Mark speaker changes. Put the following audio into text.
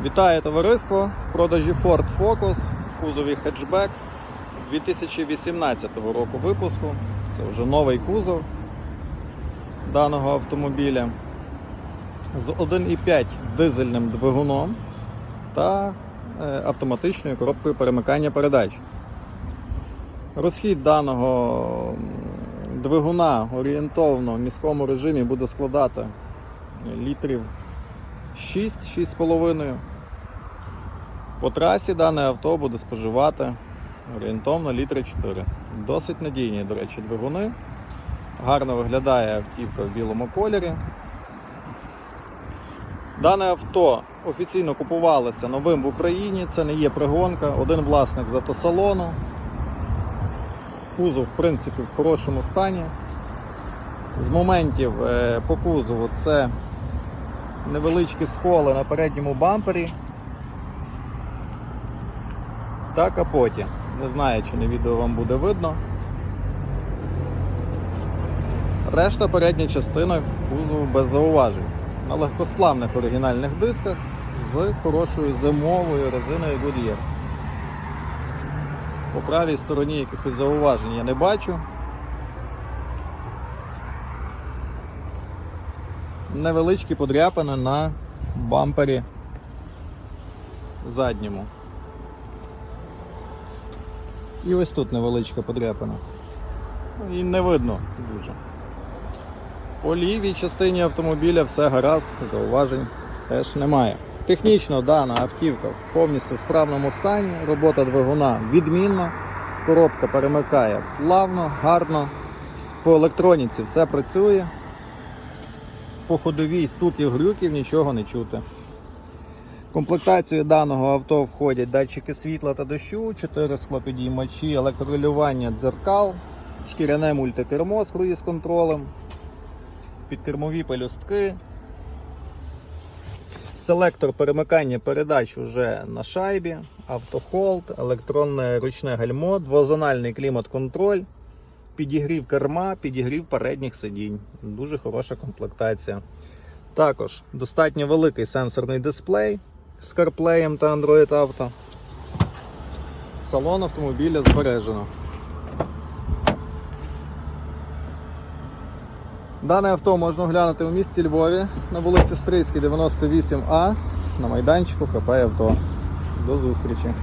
Speaker 1: Вітаю товариство в продажі Ford Focus в кузові хетчбек 2018 року випуску. Це вже новий кузов даного автомобіля з 1,5 дизельним двигуном та е, автоматичною коробкою перемикання передач. Розхід даного двигуна орієнтовно в міському режимі буде складати літрів 6-6,5. По трасі дане авто буде споживати орієнтовно літри 4. Досить надійні, до речі, двигуни. Гарно виглядає автівка в білому кольорі. Дане авто офіційно купувалося новим в Україні. Це не є пригонка, один власник з автосалону. Кузов, в принципі, в хорошому стані. З моментів е, по кузову це невеличкі сколи на передньому бампері та капоті. Не знаю, чи на відео вам буде видно. Решта передня частина кузову без зауважень. На легкосплавних оригінальних дисках з хорошою зимовою резиною Goodyear. По правій стороні якихось зауважень я не бачу. Невеличкі подряпини на бампері задньому. І ось тут невеличка подряпина. Ну, І не видно дуже. По лівій частині автомобіля все гаразд, зауважень теж немає. Технічно дана автівка в повністю в справному стані, робота двигуна відмінна, коробка перемикає плавно, гарно. По електроніці все працює по ходовій стуків грюків нічого не чути. В комплектацію даного авто входять датчики світла та дощу, 4 склопідіймачі, електрорегулювання дзеркал, шкіряне мультикермо з круїз-контролем, підкермові пелюстки. Селектор перемикання передач уже на шайбі, автохолд, електронне ручне гальмо, двозональний клімат-контроль. Підігрів керма, підігрів передніх сидінь. Дуже хороша комплектація. Також достатньо великий сенсорний дисплей з CarPlay та Android Auto. Салон автомобіля збережено. Дане авто можна оглянути у місті Львові на вулиці Стрийській, 98А на майданчику ХП авто. До зустрічі!